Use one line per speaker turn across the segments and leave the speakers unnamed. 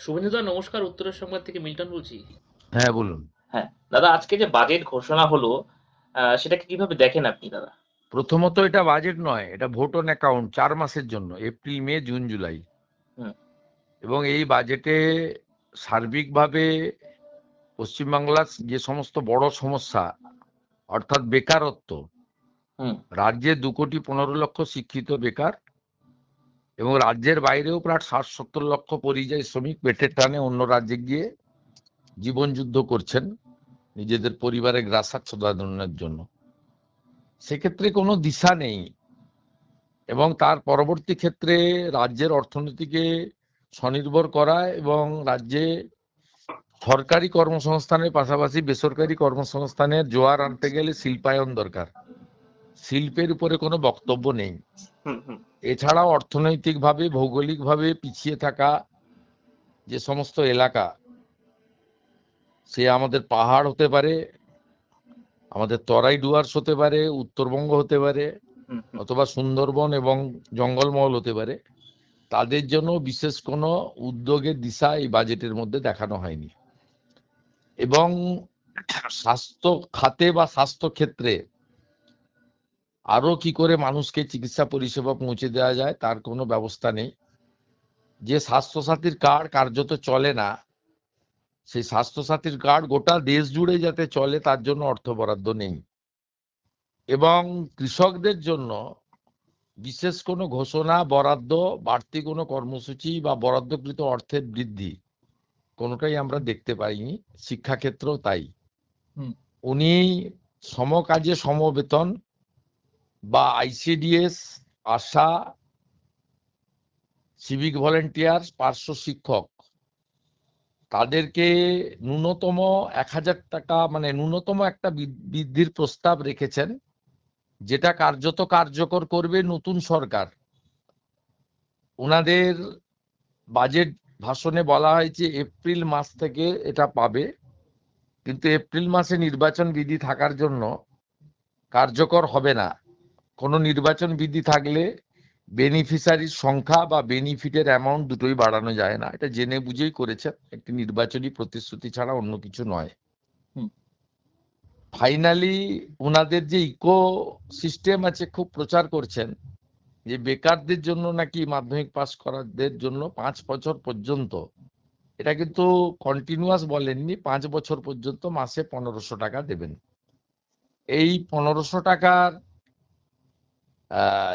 শুভেন্দুদা নমস্কার উত্তরের সংবাদ থেকে মিল্টন বলছি।
হ্যাঁ বলুন।
হ্যাঁ দাদা আজকে যে বাজেট ঘোষণা হলো সেটাকে কীভাবে দেখেন আপনি দাদা?
প্রথমত এটা বাজেট নয় এটা ভোট অন অ্যাকাউন্ট চার মাসের জন্য এপ্রিল মে জুন জুলাই
হুম।
এবং এই বাজেটে সার্বিকভাবে পশ্চিমবাংলার যে সমস্ত বড় সমস্যা অর্থাৎ বেকারত্ব
হুম।
রাজ্যে দু কোটি পনেরো লক্ষ শিক্ষিত বেকার এবং রাজ্যের বাইরেও প্রায় ষাট সত্তর লক্ষ পরিযায়ী শ্রমিক পেটের টানে অন্য রাজ্যে গিয়ে জীবন যুদ্ধ করছেন নিজেদের পরিবারের গ্রাসাচ্ছদানের জন্য। সেক্ষেত্রে কোনো দিশা নেই এবং তার পরবর্তী ক্ষেত্রে রাজ্যের অর্থনীতিকে স্বনির্ভর করা এবং রাজ্যে সরকারি কর্মসংস্থানের পাশাপাশি বেসরকারি কর্মসংস্থানের জোয়ার আনতে গেলে শিল্পায়ন দরকার। শিল্পের উপরে কোনো বক্তব্য নেই। এছাড়াও অর্থনৈতিকভাবে ভৌগোলিকভাবে পিছিয়ে থাকা যে সমস্ত এলাকা সে আমাদের পাহাড় হতে পারে আমাদের তরাই ডুয়ার্স হতে পারে উত্তরবঙ্গ হতে পারে। অথবা সুন্দরবন এবং জঙ্গলমহল হতে পারে। তাদের জন্য বিশেষ কোনো উদ্যোগের দিশা এই বাজেটের মধ্যে দেখানো হয়নি। এবং স্বাস্থ্য খাতে বা স্বাস্থ্য ক্ষেত্রে আরও কি করে মানুষকে চিকিৎসা পরিষেবা পৌঁছে দেওয়া যায় তার কোনো ব্যবস্থা নেই। যে স্বাস্থ্যসাথীর কার্ড কার্যত চলে না সেই স্বাস্থ্যসাথীর কার্ড গোটা দেশ জুড়ে যাতে চলে তার জন্য অর্থ বরাদ্দ নেই। এবং কৃষকদের জন্য বিশেষ কোনো ঘোষণা বরাদ্দ বাড়তি কোনো কর্মসূচি বা বরাদ্দকৃত অর্থের বৃদ্ধি কোনোটাই আমরা দেখতে পাইনি। শিক্ষাক্ষেত্রেও তাই। উনি সমকাজে সমবেতন বা আইসিডিএস আশা সিভিক ভলেন্টিয়ার পার্শ্ব শিক্ষক। তাদেরকে ন্যূনতম এক হাজার টাকা মানে ন্যূনতম একটা বৃদ্ধির প্রস্তাব রেখেছেন, যেটা কার্যত কার্যকর করবে নতুন সরকার। ওনাদের বাজেট ভাষণে বলা হয়েছে এপ্রিল মাস থেকে এটা পাবে, কিন্তু এপ্রিল মাসে নির্বাচন বিধি থাকার জন্য কার্যকর হবে না। কোনো নির্বাচন বিধি থাকলে বেনিফিসারির সংখ্যা বা বেনিফিটের অ্যামাউন্ট দুটোই বাড়ানো যায় না। এটা জেনে বুঝেই করেছেন। একটি নির্বাচনী প্রতিশ্রুতি ছাড়া অন্য কিছু নয়।
হুম।
ফাইনালি ওনাদের যে ইকো সিস্টেম আছে খুব প্রচার করছেন যে বেকারদের জন্য নাকি মাধ্যমিক পাস করাদের জন্য পাঁচ বছর পর্যন্ত এটা কিন্তু কন্টিনিউয়াস বলেননি পাঁচ বছর পর্যন্ত মাসে পনেরোশো টাকা দেবেন। এই পনেরোশো টাকার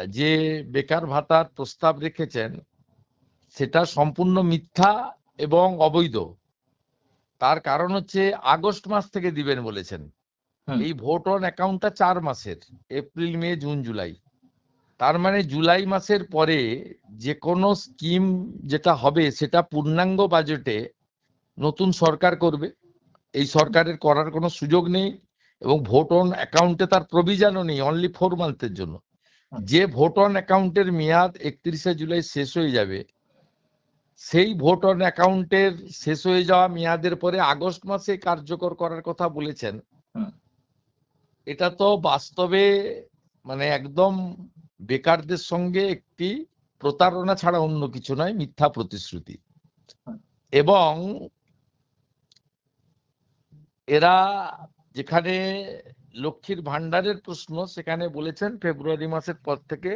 যে বেকার ভাতার প্রস্তাব রেখেছেন সেটা সম্পূর্ণ মিথ্যা এবং অবৈধ। তার কারণ হচ্ছে আগস্ট মাস থেকে দিবেন বলেছেন। এই ভোট অন অ্যাকাউন্টটা চার মাসের এপ্রিল মে জুন জুলাই। তার মানে জুলাই মাসের পরে যে কোনো স্কিম যেটা হবে সেটা পূর্ণাঙ্গ বাজেটে নতুন সরকার করবে। এই সরকারের করার কোনো সুযোগ নেই এবং ভোট অন অ্যাকাউন্টে তার প্রভিজানও নেই অনলি ফোর মান্থের জন্য। যে ভোট অন অ্যাকাউন্টের মেয়াদ একত্রিশে জুলাই শেষ হয়ে যাবে সেই ভোট অন অ্যাকাউন্টের শেষ হয়ে যাওয়া মেয়াদের পরে আগস্ট মাসে কার্যকর করার কথা বলেছেন। এটা তো বাস্তবে মানে একদম বেকারদের সঙ্গে একটি প্রতারণা ছাড়া অন্য কিছু নয় মিথ্যা প্রতিশ্রুতি। এবং এরা যেখানে লক্ষ্মীর ভান্ডারের প্রশ্ন সেখানে বলেছেন ফেব্রুয়ারি মাসের পর থেকে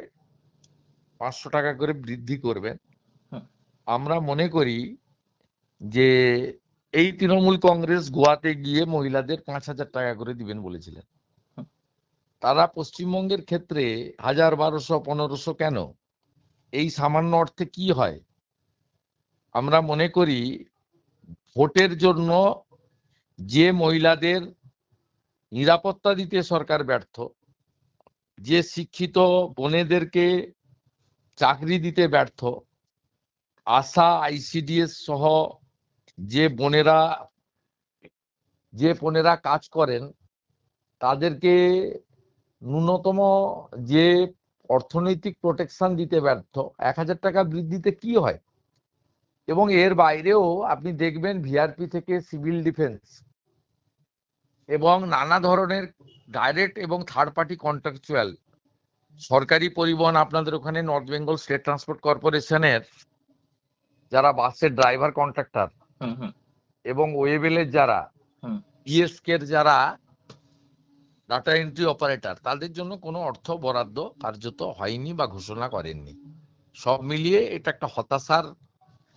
পাঁচশো টাকা করে বৃদ্ধি করবেন। আমরা মনে করি যে এই তৃণমূল কংগ্রেস গোয়াতে গিয়ে মহিলাদের পাঁচ হাজার টাকা করে দিবেন বলেছিলেন। তারা পশ্চিমবঙ্গের ক্ষেত্রে হাজার বারোশো পনেরোশো কেন? এই সামান্য অর্থে কি হয়? আমরা মনে করি ভোটের জন্য যে মহিলাদের নিরাপত্তা দিতে সরকার ব্যর্থ। যে শিক্ষিত বোনেদেরকে চাকরি দিতে ব্যর্থ, আশা, আইসিডিএস সহ যে বোনেরা যে বোনেরা কাজ করেন, তাদেরকে ন্যূনতম যে অর্থনৈতিক প্রোটেকশন দিতে ব্যর্থ, এক হাজার টাকা বৃদ্ধিতে কি হয়? এবং এর বাইরেও আপনি দেখবেন ভিআরপি থেকে সিভিল ডিফেন্স এবং নানা ধরনের ডাইরেক্ট এবং থার্ড পার্টি কন্ট্রাকচুয়াল সরকারি পরিবহন আপনাদের ওখানে নর্থ বেঙ্গল স্টেট ট্রান্সপোর্ট কর্পোরেশনের যারা বাসের ড্রাইভার কন্ট্রাক্টর
হুম হুম।
এবং ওয়েবেলের যারা
হুম।
ইএসকের যারা ডাটা এন্ট্রি অপারেটর তাদের জন্য কোনো অর্থ বরাদ্দ কার্যত হয়নি বা ঘোষণা করেননি। সব মিলিয়ে এটা একটা হতাশার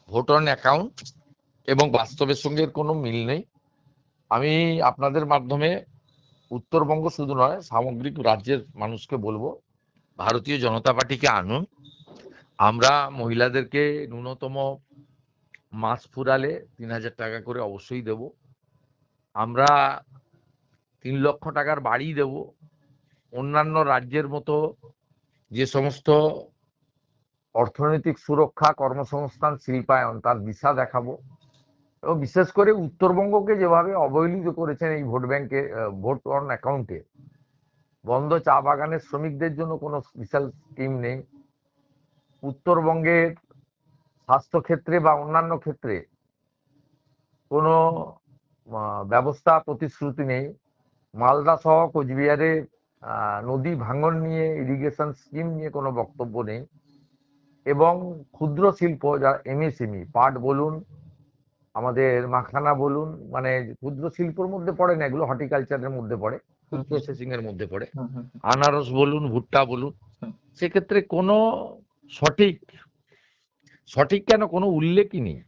ভোট অন অ্যাকাউন্ট এবং বাস্তবের সঙ্গে কোনো মিল নেই। আমি আপনাদের মাধ্যমে উত্তরবঙ্গ শুধু নয়, সামগ্রিক রাজ্যের মানুষকে বলব, ভারতীয় জনতা পার্টিকে আনুন। আমরা মহিলাদেরকে ন্যূনতম মাস ফুরালে তিন হাজার টাকা করে অবশ্যই দেব। আমরা তিন লক্ষ টাকার বাড়ি দেব। অন্যান্য রাজ্যের মতো যে সমস্ত অর্থনৈতিক সুরক্ষা কর্মসংস্থান, শিল্পায়ন, তার দিশা দেখাবো। এবং বিশেষ করে উত্তরবঙ্গকে যেভাবে অবহেলিত করেছেন এই ভোট ব্যাংকে ভোট অন অ্যাকাউন্টে, বন্ধ চা বাগানের শ্রমিকদের জন্য কোনো স্পেশাল স্কিম নেই। উত্তরবঙ্গের স্বাস্থ্যক্ষেত্রে বা অন্যান্য ক্ষেত্রে কোনো ব্যবস্থা প্রতিশ্রুতি নেই। মালদা সহ কোচবিহারে নদী ভাঙন নিয়ে ইরিগেশন স্কিম নিয়ে কোনো বক্তব্য নেই। এবং ক্ষুদ্র শিল্প, যা এমএসএমই পাট বলুন আমাদের মাখানা বলুন মানে ক্ষুদ্র শিল্পর মধ্যে পড়ে না এগুলো হর্টিকালচারের মধ্যে পড়ে ফুড প্রসেসিং এর মধ্যে পড়ে। আনারস বলুন ভুট্টা বলুন সেক্ষেত্রে কোনো সঠিক সঠিক কেন কোনো উল্লেখই নেই।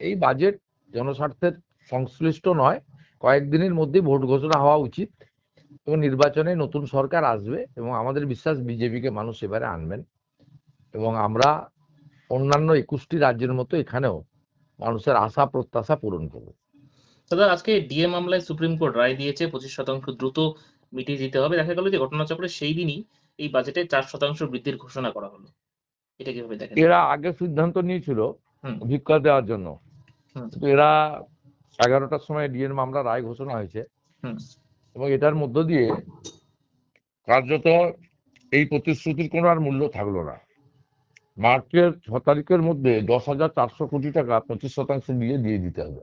এই বাজেট জনস্বার্থের সংশ্লিষ্ট নয় কয়েকদিনের মধ্যে ভোট ঘোষণা হওয়া উচিত এবং নির্বাচনে নতুন সরকার আসবে এবং আমাদের বিশ্বাস বিজেপিকে মানুষ এবারে আনবেন এবং আমরা অন্যান্য একুশটি রাজ্যের মতো এখানেও মানুষের আশা প্রত্যাশা পূরণ করব।
দাদা আজকে ডিএ মামলায় সুপ্রিম কোর্ট রায় দিয়েছে পঁচিশ শতাংশ দ্রুত মিটিয়ে দিতে হবে। দেখা গেল যে ঘটনাচক্রে সেই দিনই এই বাজেটে চার শতাংশ বৃদ্ধির ঘোষণা করা হলো। এটা কীভাবে দেখেন?
এরা আগে সিদ্ধান্ত নিয়েছিল। ভিক্ষা দেওয়ার জন্য। এরা এগারোটার সময় ডিএর মামলা রায় ঘোষণা হয়েছে।
হুম।
এবং এটার মধ্য দিয়ে কার্যত এই প্রতিশ্রুতির কোনো আর মূল্য থাকল না। মার্চের ছ তারিখের মধ্যে দশ হাজার চারশো কোটি টাকা পঁচিশ শতাংশ দিয়ে দিয়ে দিতে হবে।